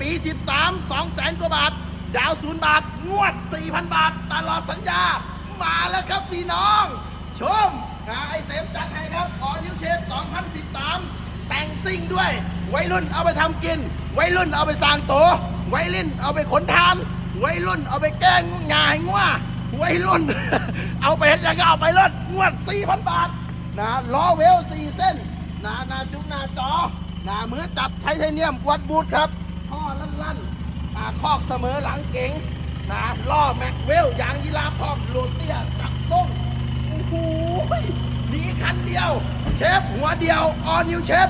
ปี 13 2แสนกว่าบาท ดาวศูนย์บาท งวด 4,000 บาท ตลอดสัญญา มาแล้วครับพี่น้อง ชมนะไอเสมจัดให้ครับออนิวเชน2013 แต่งซิ่งด้วย วัยรุ่นเอาไปทำกิน วัยรุ่นเอาไปสร้างโตววัยรุ่นเอาไปขนทาน วัยรุ่นเอาไปแกล้งงายงัววัยรุ่น เอาไปเห็นยังก็เอาไปรถงวด 4,000 บาทนะล้อเวล 4 เส้นนะหนาจุกหนาจอ หนามือจับไทเทเนียมวัดบูทครับท่อลั่นๆอ่าคอกเสมอหลังเก๋งนะล้อแม็กเวลยางยีราฟพร้อมโรเตียตัดส่งโอ้โหมีคันเดียว เชฟหัวเดียวออนิวเชฟ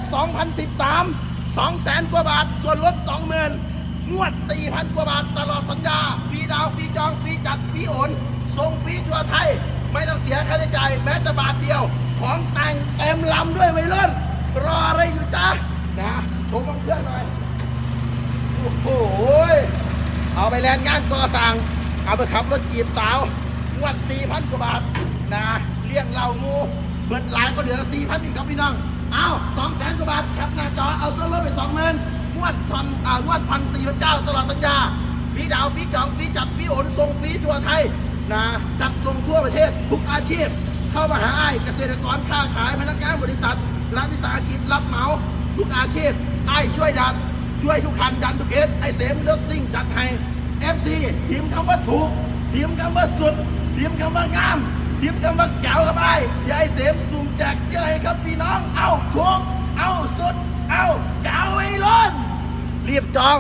2013 2แสนกว่าบาท ส่วนลด 20,000งวด 4,000 กว่าบาท ตลอดสัญญา ฟรีดาว ฟรีจอง ฟรีจัด ฟรีโอนส่งฟรีทั่วไทย ไม่ต้องเสียค่าใช้จ่ายแม้แต่บาทเดียว ของแต่งเต็มลำด้วยไวรุ่นรออะไรอยู่จ๊ะ นะชมเครื่องหน่อย โอ้โห เอา ไปแลนงานก่อสร้างเอาไปขับรถจีบสาวงวด4,000กว่าบาทนะเลี้ยงเหล่างูเบิดหลายก็เดือนละ4,000อีกครับพี่น้องเอา2แสนกว่าบาทแคปหน้าจอเอาส่วนลดไป20,000งวดซันอ่างวดพันสี่พันเก้าตลอดสัญญาฟรีดาวฟรีจองฟรีจัดฟรีโอนส่งฟรีทั่วไทยนะจัดส่งทั่วประเทศทุกอาชีพ เข้ามาหาไอ้เกษตรกรค้าขายพนักงานบริษัทรัฐวิสาหกิจรับเหมาทุกอาชีพไอ้ช่วยดันช่วยทุกคันดันทุกเคสไอ้เสมรถซิ่งจัดให้ FC พิมพ์คำว่าถูกพิมพ์คำว่าสุดพิมพ์คำว่างามพิมพ์คำว่าแก้วครับไอ้ยายเสมสุ่มแจกเสื้อให้ครับพี่น้อง เอาถูก เอาสุด เอาแก้วไอ้ล้นรีบจอง